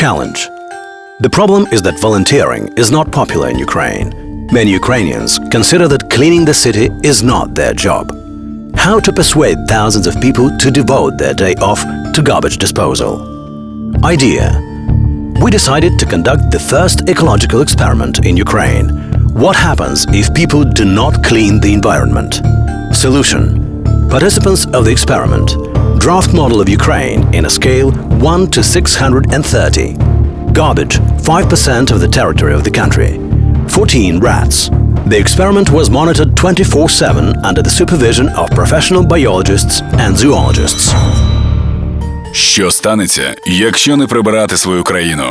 Challenge. The problem is that volunteering is not popular in Ukraine. Many Ukrainians consider that cleaning the city is not their job. How to persuade thousands of people to devote their day off to garbage disposal? Idea. We decided to conduct the first ecological experiment in Ukraine. What happens if people do not clean the environment? Solution. Participants of the experiment. Draft model of Ukraine in a scale 1 to 630. Garbage 5% of the territory of the country. 14 rats. The experiment was monitored 24 7 under the supervision of professional biologists and zoologists. Що станеться, якщо не прибирати свою країну?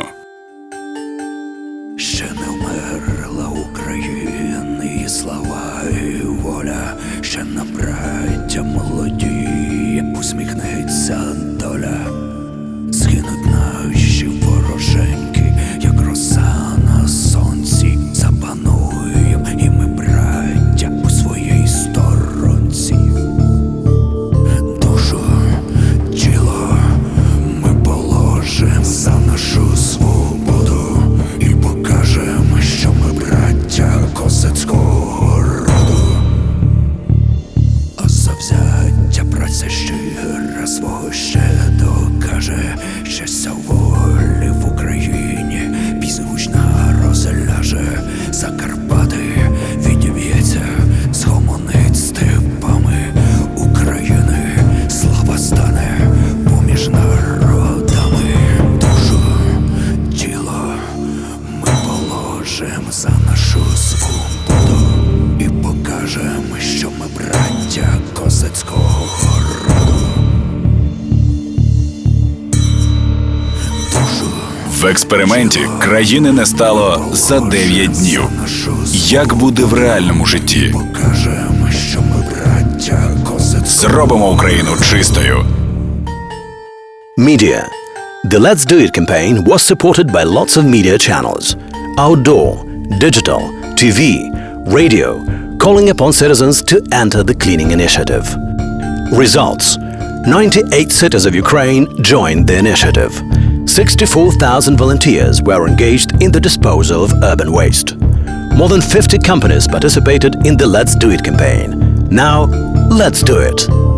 Докаже, щастя волі в Україні, пісня розляже, Закарпати відіб'ється, схомонить степами України, слава стане поміж народами, душу, тіло ми положим за нашу свободу і покажем, що ми браття козацького В експерименті країни не стало за 9 днів. Як буде в реальному житті? покажем, що ми браття Зробимо Україну чистою. Media. The Let's Do It campaign was supported by lots of media channels outdoor, digital, TV, radio, calling upon citizens to enter the cleaning initiative. Results 98 cities of Ukraine joined the initiative. 64,000 volunteers were engaged in the disposal of urban waste. More than 50 companies participated in the Let's Do It campaign. Now, let's do it.